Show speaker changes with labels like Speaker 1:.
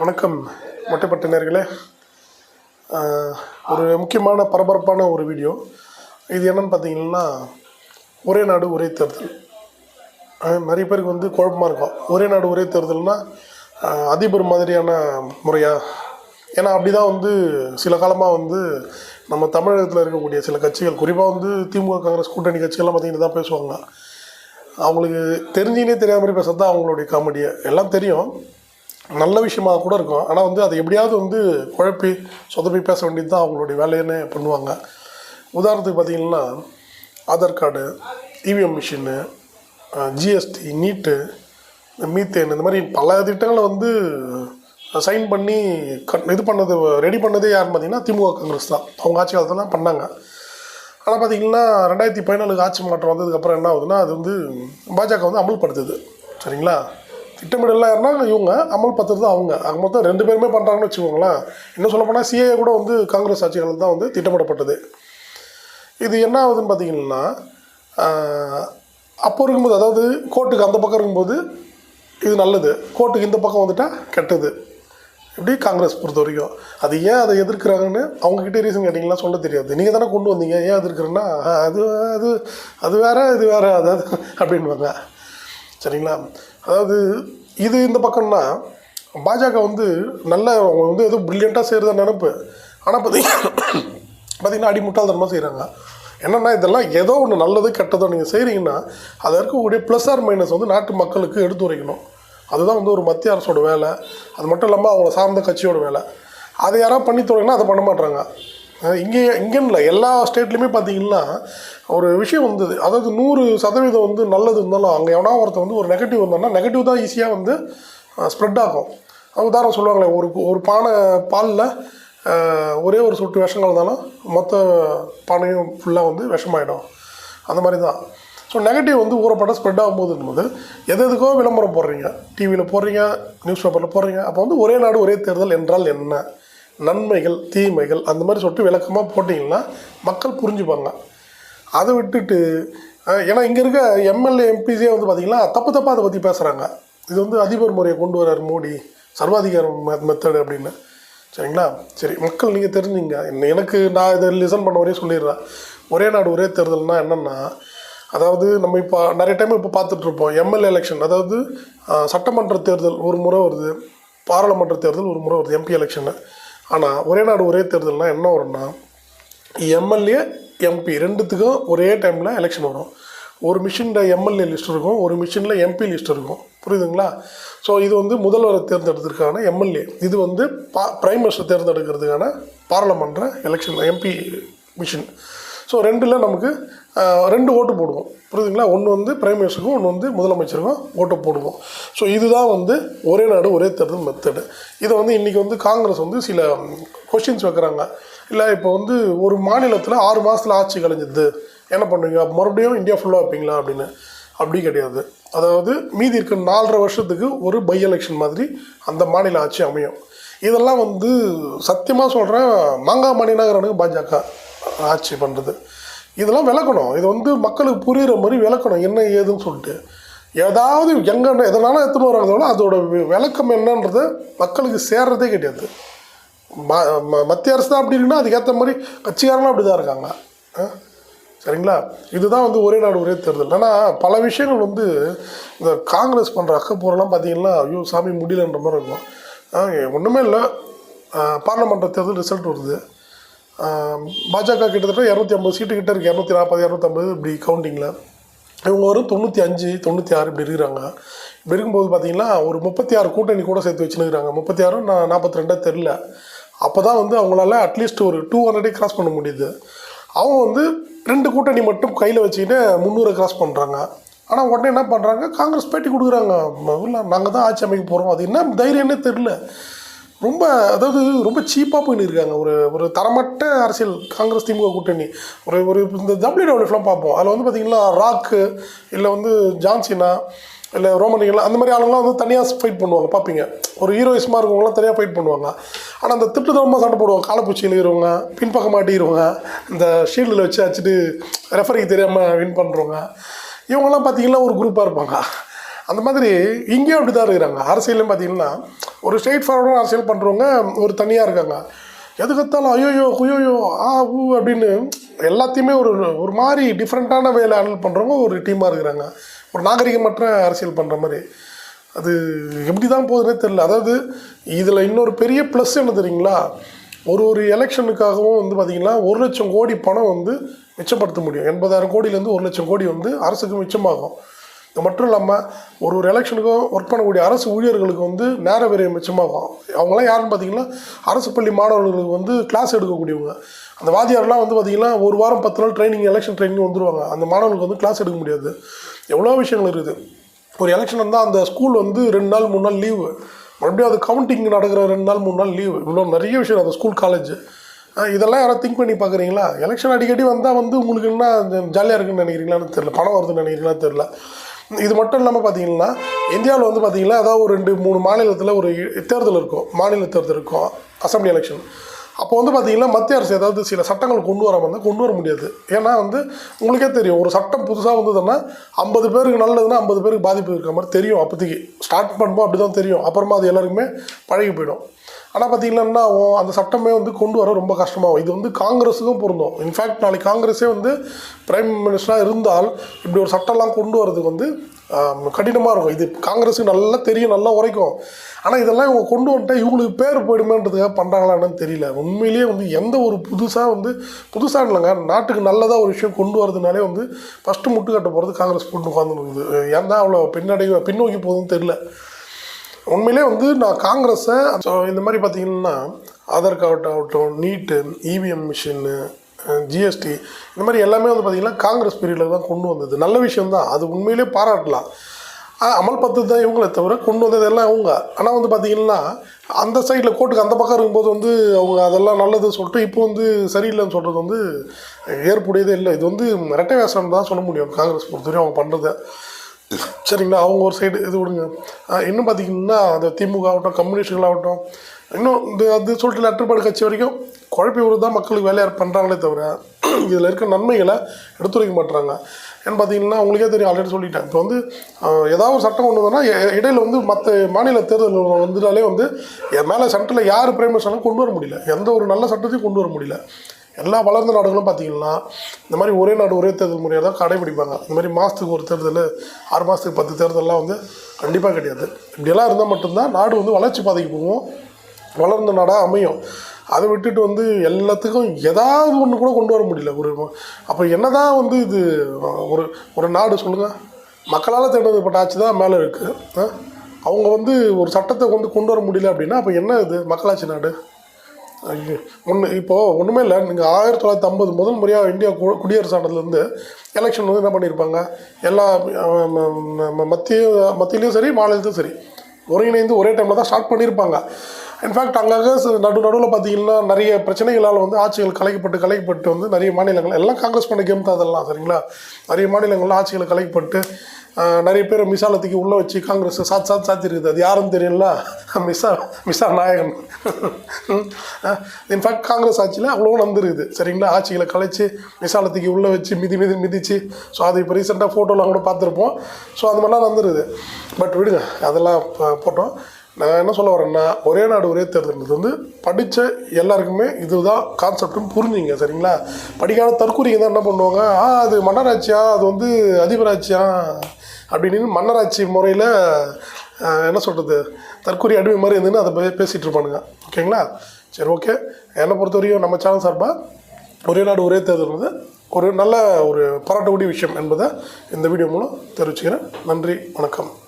Speaker 1: வணக்கம் மொட்டைப்பட்ட நேர்களே ஒரு முக்கியமான பரபரப்பான ஒரு வீடியோ. இது என்னன்னு பார்த்தீங்கன்னா ஒரே நாடு ஒரே தேர்தல். நிறைய பேருக்கு வந்து குழப்பமாக இருக்கும். ஒரே நாடு ஒரே தேர்தல்னால் அதிபர் மாதிரியான முறையாக ஏன்னா அப்படி தான் வந்து சில காலமாக வந்து நம்ம தமிழகத்தில் இருக்கக்கூடிய சில கட்சிகள் குறிப்பாக வந்து திமுக காங்கிரஸ் கூட்டணி கட்சிகள்லாம் பார்த்தீங்கன்னா தான் பேசுவாங்க. அவங்களுக்கு தெரிஞ்சுனே தெரியாத மாதிரி பேசுறது தான் அவங்களுடைய காமெடியை. எல்லாம் தெரியும். நல்ல விஷயமாக கூட இருக்கும். ஆனால் வந்து அதை எப்படியாவது வந்து குழப்பி சொதப்பி பேச வேண்டியது தான் அவங்களுடைய வேலைன்னு பண்ணுவாங்க. உதாரணத்துக்கு பார்த்தீங்கன்னா Aadhaar card EVM machine GST NEET methane இந்த மாதிரி பல திட்டங்களை வந்து சைன் பண்ணி கட் இது பண்ணது ரெடி பண்ணதே யாருன்னு பார்த்தீங்கன்னா திமுக காங்கிரஸ் தான். அவங்க ஆட்சி காலத்தில் பண்ணாங்க. ஆனால் பார்த்தீங்கன்னா ரெண்டாயிரத்தி பதினாலுக்கு ஆட்சி மாற்றம் வந்ததுக்கப்புறம் என்ன ஆகுதுன்னா அது வந்து பாஜக வந்து அமல்படுத்துது. சரிங்களா? திட்டமிடலாம் யாருன்னா இவங்க அமல்படுத்துறது அவங்க. ஆக மொத்தம் ரெண்டு பேருமே பண்ணுறாங்கன்னு வச்சுக்கோங்களேன். இன்னும் சொல்ல போனால் சிஏ கூட வந்து காங்கிரஸ் ஆட்சி காலத்தில் தான் வந்து திட்டமிடப்பட்டது. இது என்ன ஆகுதுன்னு பார்த்தீங்கன்னா அப்போ இருக்கும்போது அதாவது கோர்ட்டுக்கு அந்த பக்கம் இருக்கும்போது இது நல்லது. கோர்ட்டுக்கு இந்த பக்கம் வந்துட்டால் கெட்டது. இப்படி காங்கிரஸ் பொறுத்த வரைக்கும். அது ஏன் அதை எதிர்க்கிறாங்கன்னு அவங்கக்கிட்ட ரீசன் கேட்டிங்கன்னா சொல்ல தெரியாது. நீங்கள் தானே கொண்டு வந்தீங்க. ஏன் எதிர்க்கிறேன்னா அது அது அது வேற இது வேற அதாவது அப்படின்வாங்க சரிங்களா? அதாவது இது இந்த பக்கம்னா பாஜக வந்து நல்ல அவங்க வந்து ஏதோ ப்ரில்லியண்ட்டாக செய்கிறத நினப்பு. ஆனால் பார்த்தீங்கன்னா பார்த்திங்கன்னா அடி முட்டாள்தனமாக செய்கிறாங்க என்னென்னா இதெல்லாம் ஏதோ ஒன்று நல்லது கெட்டதோ நீங்கள் செய்கிறீங்கன்னா அதில் இருக்கக்கூடிய ப்ளஸ் ஆர் மைனஸ் வந்து நாட்டு மக்களுக்கு எடுத்து உரைக்கணும். அதுதான் வந்து ஒரு மத்திய அரசோட வேலை. அது மட்டும் இல்லாமல் அவங்க சார்ந்த கட்சியோட வேலை. அதை யாராவது பண்ணி தொடங்கினா அதை பண்ண மாட்டாங்க இங்கே இங்கேன்னு இல்லை எல்லா ஸ்டேட்லேயுமே பார்த்தீங்கன்னா ஒரு விஷயம் வந்தது. அதாவது நூறு சதவீதம் வந்து நல்லது இருந்தாலும் அங்கே எவனா ஒருத்தன் வந்து ஒரு நெகட்டிவ் வந்தான்னா நெகட்டிவ் தான் ஈஸியாக வந்து ஸ்ப்ரெட் ஆகும். உதாரணம் சொல்லுவாங்களே ஒரு ஒரு பானை பாலில் ஒரே ஒரு சொட்டு விஷம் கலந்தாலும் மொத்த பானையும் ஃபுல்லாக வந்து விஷமாயிடும். அந்த மாதிரி தான் ஸோ நெகட்டிவ் வந்து ஊறப்பட்ட ஸ்ப்ரெட் ஆகும்போது எது எதுக்கோ விளம்பரம் போடுறீங்க. டிவியில் போடுறீங்க நியூஸ் பேப்பரில் போடுறீங்க. அப்போ வந்து ஒரே நாடு ஒரே தேர்தல் என்றால் என்ன? நன்மைகள் தீமைகள் அந்த மாதிரி சொல்லிட்டு விளக்கமாக போட்டிங்கன்னா மக்கள் புரிஞ்சுப்பாங்க. அதை விட்டுட்டு ஏன்னா இங்கே இருக்க எம்எல்ஏ எம்பிஸே வந்து பார்த்திங்கன்னா தப்பு தப்பாக அதை பற்றி பேசுகிறாங்க இது வந்து அதிபர் முறையை கொண்டு வரார் மோடி சர்வாதிகார மெத்தடு அப்படின்னு. சரிங்களா? சரி மக்கள் நீங்கள் தெரிஞ்சுங்க. என்ன- எனக்கு நான் இதை லிசன் பண்ண வரையும் சொல்லிடுறேன். ஒரே நாடு ஒரே தேர்தல்னால் என்னென்னா அதாவது நம்ம இப்போ நிறைய டைம் இப்போ பார்த்துட்ருப்போம் எம்எல்ஏ எலெக்ஷன் அதாவது சட்டமன்ற தேர்தல் ஒரு முறை வருது. பாராளுமன்ற தேர்தல் ஒரு முறை வருது. எம்பி எலெக்ஷனு ஆனால் ஒரே நாடு ஒரே தேர்தல்னால் என்ன வரும்னா எம்எல்ஏ எம்பி ரெண்டுத்துக்கும் ஒரே டைமில் எலெக்ஷன் வரும். ஒரு மிஷினில் எம்எல்ஏ லிஸ்ட் இருக்கும் ஒரு மிஷினில் எம்பி லிஸ்ட் இருக்கும். புரியுதுங்களா? ஸோ இது வந்து முதல்வரை தேர்ந்தெடுக்கிறதுக்கான எம்எல்ஏ இது வந்து பா பிரைம் மினிஸ்டர் தேர்ந்தெடுக்கிறதுக்கான பாராளுமன்ற எலெக்ஷன் எம்பி மிஷின் ஸோ ரெண்டில் நமக்கு ரெண்டு ஓட்டு போடுவோம். புரியுதுங்களா? ஒன்று வந்து பிரைம் மினிஸ்டருக்கும் ஒன்று வந்து முதலமைச்சருக்கும் ஓட்டு போடுவோம். ஸோ இதுதான் வந்து ஒரே நாடு ஒரே தேர்தல் மெத்தடு இதை வந்து இன்றைக்கி வந்து காங்கிரஸ் வந்து சில கொஷின்ஸ் வைக்கிறாங்க. இல்லை இப்போ வந்து ஒரு மாநிலத்தில் ஆறு மாதத்தில் ஆட்சி கலைஞ்சிது. என்ன பண்ணுவீங்க மறுபடியும் இந்தியா ஃபுல்லாக வைப்பீங்களா அப்படின்னு? அப்படி கிடையாது. அதாவது மீதி இருக்க நாலரை வருஷத்துக்கு ஒரு பை எலெக்ஷன் மாதிரி அந்த மாநில ஆட்சி அமையும். இதெல்லாம் வந்து சத்தியமாக சொல்கிறேன் மாங்காய் மணிநகரனுக்கு பாஜக ஆட்சி பண்ணுறது இதெல்லாம் விளக்கணும். இது வந்து மக்களுக்கு புரிகிற மாதிரி விளக்கணும். என்ன ஏதுன்னு சொல்லிட்டு. ஏதாவது எங்கே எதனால எடுத்துன்னு வராங்களோ அதோட விளக்கம் என்னன்றது மக்களுக்கு சேர்றதே கிடையாது. ம- ம- மத்திய அரசு தான் அப்படி இருக்குன்னா அதுக்கேற்ற மாதிரி கட்சிக்காரங்களும் அப்படி தான் இருக்காங்க. ஆ? சரிங்களா? இதுதான் வந்து ஒரே நாடு ஒரே தேர்தல். ஆனால் பல விஷயங்கள் வந்து இந்த காங்கிரஸ் பண்ணுற அக்கப்பூரெல்லாம் பார்த்தீங்கன்னா ஐயோ சாமி முடியலன்ற மாதிரி இருக்கும். ஆ, ஒன்றுமே இல்லை. பார்லமெண்ட் தேர்தல் ரிசல்ட் வருது. பாஜக கிட்டத்தட்ட இரநூத்தி ஐம்பது சீட்டு கிட்ட இருக்குது இரநூத்தி நாற்பது இரநூத்தம்பது இப்படி கவுண்டிங்கில் இவங்க ஒரு தொண்ணூற்றி அஞ்சு தொண்ணூற்றி ஆறு இப்படி இருக்கிறாங்க. இப்படி இருக்கும்போது பார்த்தீங்கன்னா ஒரு முப்பத்தி ஆறு கூட்டணி கூட சேர்த்து வச்சுருக்கிறாங்க. முப்பத்தி ஆறு நான் நாற்பத்தி ரெண்டாக தெரில அப்போ தான் வந்து அவங்களால அட்லீஸ்ட் ஒரு டூ ஹண்ட்ரடே கிராஸ் பண்ண முடியுது. அவங்க வந்து ரெண்டு கூட்டணி மட்டும் கையில் வச்சுக்கிட்டு முந்நூறை கிராஸ் பண்ணுறாங்க ஆனால் உடனே என்ன பண்ணுறாங்க காங்கிரஸ் பேட்டி கொடுக்குறாங்க. இல்லை நாங்கள் தான் ஆட்சி அமைக்க போகிறோம் அது என்ன தைரியம்னே தெரில ரொம்ப அதாவது ரொம்ப சீப்பாக போயின்னு இருக்காங்க ஒரு ஒரு தரமட்ட அரசியல் காங்கிரஸ் திமுக கூட்டணி. ஒரு ஒரு இந்த டபிள்யூ டபிள்யூஃப்லாம் பார்ப்போம். அதில் வந்து பார்த்திங்கன்னா ராக்கு இல்லை வந்து ஜான்சினா இல்லை ரோமனிகள் அந்த மாதிரி ஆளுங்களாம் வந்து தனியாக ஃபைட் பண்ணுவாங்க பார்ப்பீங்க. ஒரு ஹீரோயிஸ்மாக இருக்கவங்களாம் தனியாக ஃபைட் பண்ணுவாங்க. ஆனால் அந்த திட்டுத்தனமாக சண்டை போடுவாங்க. காலப்பூச்சி எழுகிறவங்க பின்பக்கம் மாட்டிடுவாங்க இந்த ஷீல்டில் வச்சு அச்சுட்டு ரெஃபரிக்கு தெரியாமல் வின் பண்ணுறவங்க இவங்கெல்லாம் பார்த்தீங்கன்னா ஒரு குரூப்பாக இருப்பாங்க. அந்த மாதிரி இங்கேயும் அப்படி தான் இருக்கிறாங்க. அரசியலும் பார்த்தீங்கன்னா ஒரு ஸ்ட்ரெயிட் ஃபார்வர்டாக அரசியல் பண்ணுறவங்க ஒரு தனியாக இருக்காங்க. எதுக்கத்தாலும் ஐயோயோ குயோயோ ஆ ஊ அப்படின்னு எல்லாத்தையுமே ஒரு ஒரு மாதிரி டிஃப்ரெண்ட்டான வேலை ஹேண்டில் பண்ணுறவங்க ஒரு டீமாக இருக்கிறாங்க. ஒரு நாகரிகமற்ற அரசியல் பண்ணுற மாதிரி. அது எப்படி தான் போகுதுன்னே தெரில அதாவது இதில் இன்னொரு பெரிய ப்ளஸ் என்ன தெரியுங்களா? ஒரு ஒரு எலெக்ஷனுக்காகவும் வந்து பார்த்திங்கன்னா ஒரு லட்சம் கோடி பணம் வந்து மிச்சப்படுத்த முடியும். எண்பதாயிரம் கோடியிலேருந்து ஒரு லட்சம் கோடி வந்து அரசுக்கு மிச்சமாகும். மட்டும் இல்லாமல் ஒரு ஒரு எலெக்ஷனுக்கும் ஒர்க் பண்ணக்கூடிய அரசு ஊழியர்களுக்கு வந்து நேர விரயம் மிச்சமாகும். அவங்களாம் யாருன்னு பார்த்தீங்கன்னா அரசு பள்ளி மாணவர்களுக்கு வந்து கிளாஸ் எடுக்கக்கூடியவங்க. அந்த வாத்தியார்லாம் வந்து பார்த்திங்கன்னா ஒரு வாரம் பத்து நாள் ட்ரைனிங் எலெக்ஷன் ட்ரைனிங் வந்துருவாங்க. அந்த மாணவர்களுக்கு வந்து கிளாஸ் எடுக்க முடியாது. எவ்வளோ விஷயங்கள் இருக்குது. ஒரு எலெக்ஷன் வந்தால் அந்த ஸ்கூல் வந்து ரெண்டு நாள் மூணு நாள் லீவு மறுபடியும் அது கவுண்டிங் நடக்கிற ரெண்டு நாள் மூணு நாள் லீவு இவ்வளோ நிறைய விஷயம் அந்த ஸ்கூல் காலேஜ் இதெல்லாம் யாராவது திங்க் பண்ணி பார்க்குறீங்களா எலெக்ஷன் அடிக்கடி வந்தால் வந்து உங்களுக்கு என்ன ஜாலியாக இருக்குன்னு நினைக்கிறீங்களான்னு தெரில பணம் வருதுன்னு நினைக்கிறீங்களான்னு தெரியல. இது மட்டும் இல்லாமல் பார்த்தீங்கன்னா இந்தியாவில் வந்து பார்த்தீங்கன்னா அதாவது ஒரு ரெண்டு மூணு மாநிலத்தில் ஒரு தேர்தல் இருக்கும். மாநில தேர்தல் இருக்கும். அசம்பிளி எலெக்ஷன் அப்போ வந்து பார்த்தீங்கன்னா மத்திய அரசு ஏதாவது சில சட்டங்கள் கொண்டு வராமல் இருந்தால் கொண்டு வர முடியாது. ஏன்னா வந்து உங்களுக்கே தெரியும். ஒரு சட்டம் புதுசாக வந்ததுன்னா ஐம்பது பேருக்கு நல்லதுன்னா ஐம்பது பேருக்கு பாதிப்பு இருக்கிற மாதிரி தெரியும் அப்போதைக்கு. ஸ்டார்ட் பண்ணும்போது அப்படி தான் தெரியும். அப்புறமா அது எல்லாருக்குமே பழகி போயிடும். ஆனால் பார்த்தீங்கன்னா அந்த சட்டமே வந்து கொண்டு வர ரொம்ப கஷ்டமாகும். இது வந்து காங்கிரஸுக்கும் பொருந்தும். இன்ஃபேக்ட் நாளைக்கு காங்கிரஸே வந்து பிரைம் மினிஸ்டராக இருந்தால் இப்படி ஒரு சட்டம்லாம் கொண்டு வரதுக்கு வந்து கடினமாக இருக்கும். இது காங்கிரஸுக்கு நல்லா தெரியும் நல்லா உரைக்கும். ஆனால் இதெல்லாம் இவங்க கொண்டு வந்துட்டா இவங்களுக்கு பேர் போயிடுமேன்றதுக்காக பண்ணுறாங்களான்னு தெரியல. உண்மையிலேயே வந்து எந்த ஒரு புதுசாக வந்து புதுசாக இல்லைங்க. நாட்டுக்கு நல்லதாக ஒரு விஷயம் கொண்டு வரதுனாலே வந்து ஃபஸ்ட்டு முட்டுக்கட்ட போகிறது காங்கிரஸ் போட்டு உட்காந்துருக்குது ஏன் தான் அவ்வளோ பின்னடை பின்னோக்கி போகுதுன்னு தெரியல. உண்மையிலே வந்து நான் காங்கிரஸை ஸோ இந்த மாதிரி பார்த்தீங்கன்னா ஆதார் கார்டு ஆகட்டும் நீட்டு இவிஎம் மிஷின்னு ஜிஎஸ்டி இந்த மாதிரி எல்லாமே வந்து பார்த்திங்கன்னா காங்கிரஸ் பீரியடில் தான் கொண்டு வந்தது. நல்ல விஷயம்தான் அது உண்மையிலே பாராட்டலாம். அமல் அமல்படுத்துறது தான் இவங்களே தவிர கொண்டு வந்தது எல்லாம் அவங்க ஆனால் வந்து பார்த்திங்கன்னா அந்த சைடில் கோர்ட்டுக்கு அந்த பக்கம் இருக்கும்போது வந்து அவங்க அதெல்லாம் நல்லதுன்னு சொல்லிட்டு இப்போ வந்து சரியில்லைன்னு சொல்கிறது வந்து ஏற்புடையதே இல்லை. இது வந்து ரெட்டை வேஷம் தான் சொல்ல முடியும் காங்கிரஸ் பொறுத்தவரையும் அவங்க பண்ணுறத சரிங்களா அவங்க ஒரு சைடு இது விடுங்க. இன்னும் பார்த்தீங்கன்னா அந்த திமுக ஆகட்டும் கம்யூனிஸ்டுகளாகட்டும் இன்னும் இந்த அது சொல்லிட்டு லெட்டர்பாடு கட்சி வரைக்கும் குழப்பி விடுறது தான் மக்களுக்கு வேலையாக பண்ணுறாங்களே தவிர இதில் இருக்க நன்மைகளை எடுத்துரைக்க மாட்டுறாங்க ஏன்னு பார்த்தீங்கன்னா உங்களுக்கே தெரியும் ஆல்ரெடி சொல்லிட்டேன். இப்போ வந்து ஏதாவது ஒரு சட்டம் ஒன்று வந்தோன்னா இடையில் வந்து மற்ற மாநில தேர்தல் வந்துட்டாலே வந்து என் மேலே சட்டத்தில் யார் பிரைம் கொண்டு வர முடியல. எந்த ஒரு நல்ல சட்டத்தையும் கொண்டு வர முடியல. எல்லா வளர்ந்த நாடுகளும் பார்த்தீங்கன்னா இந்த மாதிரி ஒரே நாடு ஒரே தேர்தல் முறையாக தான் கடைபிடிப்பாங்க. இந்த மாதிரி மாதத்துக்கு ஒரு தேர்தல் ஆறு மாதத்துக்கு பத்து தேர்தலெலாம் வந்து கண்டிப்பாக கிடையாது. இப்படியெல்லாம் இருந்தால் மட்டும்தான் நாடு வந்து வளர்ச்சி பாதைக்கு போகும். வளர்ந்த நாடாக அமையும். அதை விட்டுட்டு வந்து எல்லாத்துக்கும் ஏதாவது ஒன்று கூட கொண்டு வர முடியல. ஒரு அப்போ என்னதான் வந்து இது ஒரு ஒரு நாடு சொல்லுங்கள் மக்களால் தேர்ந்தெடுக்கப்பட்ட ஆட்சி தான் மேலே இருக்குது அவங்க வந்து ஒரு சட்டத்தை கொண்டு கொண்டு வர முடியல அப்படின்னா அப்போ என்ன இது? மக்களாட்சி நாடு. ஐயோ ஒன்று இப்போது ஒன்றுமே இல்லை. நீங்கள் ஆயிரத்தி தொள்ளாயிரத்தி ஐம்பது முதல் முறையாக இந்தியா கு- குடியரசு ஆனதுலேருந்து எலெக்ஷன் வந்து என்ன பண்ணியிருப்பாங்க எல்லா மத்திய மத்தியிலையும் சரி மாநிலத்திலும் சரி ஒருங்கிணைந்து ஒரே டைமில் தான் ஸ்டார்ட் பண்ணியிருப்பாங்க இன்ஃபேக்ட் அங்கங்கே நடு நடுவில் பார்த்தீங்கன்னா நிறைய பிரச்சனைகளால் வந்து ஆட்சிகள் கலைக்கப்பட்டு கலைக்கப்பட்டு வந்து நிறைய மாநிலங்கள் எல்லாம் காங்கிரஸ் பண்ண கேம் தான் அதெல்லாம் சரிங்களா? நிறைய மாநிலங்களில் ஆட்சிகள் கலைக்கப்பட்டு நிறைய பேர் மிசாலத்துக்கு உள்ளே வச்சு காங்கிரஸ் சாத் சாத் சாத்திருக்குது. அது யாருன்னு தெரியல? மிசா மிசா நாயகன். இன்ஃபேக்ட் காங்கிரஸ் ஆட்சியில் அவ்வளோ நடந்துருக்குது சரிங்களா? ஆட்சிகளை கலைச்சு மிசாலத்துக்கு உள்ளே வச்சு மிதி மிதி மிதிச்சு ஸோ அது இப்போ ரீசெண்டாக ஃபோட்டோலாம் கூட பார்த்துருப்போம். ஸோ அந்த மாதிரிலாம் நடந்துருது பட் விடுங்க அதெல்லாம் போட்டோம். நான் என்ன சொல்ல வரேன்னா ஒரே நாடு ஒரே தேர்தல் வந்து படித்த எல்லாருக்குமே இதுதான் கான்செப்ட்னு புரிஞ்சுங்க சரிங்களா? படிக்காத தற்கூரிங்க தான் என்ன பண்ணுவாங்க ஆ அது மன்னராட்சியா? அது வந்து அதிபராட்சியா? அப்படின்னு மன்னராட்சி முறையில் என்ன சொல்கிறது தற்கூரி அடிமை மாதிரி இருந்துன்னு அதை பேசிகிட்டு இருப்பானுங்க. ஓகேங்களா? சரி ஓகே. என்னை பொறுத்த வரைக்கும் நம்ம சேனல் சார்பாக ஒரே நாடு ஒரே தேர்தல் வந்து ஒரு நல்ல ஒரு பாராட்டக்கூடிய விஷயம் என்பதை இந்த வீடியோ மூலம் தெரிவிச்சுக்கிறேன். நன்றி வணக்கம்.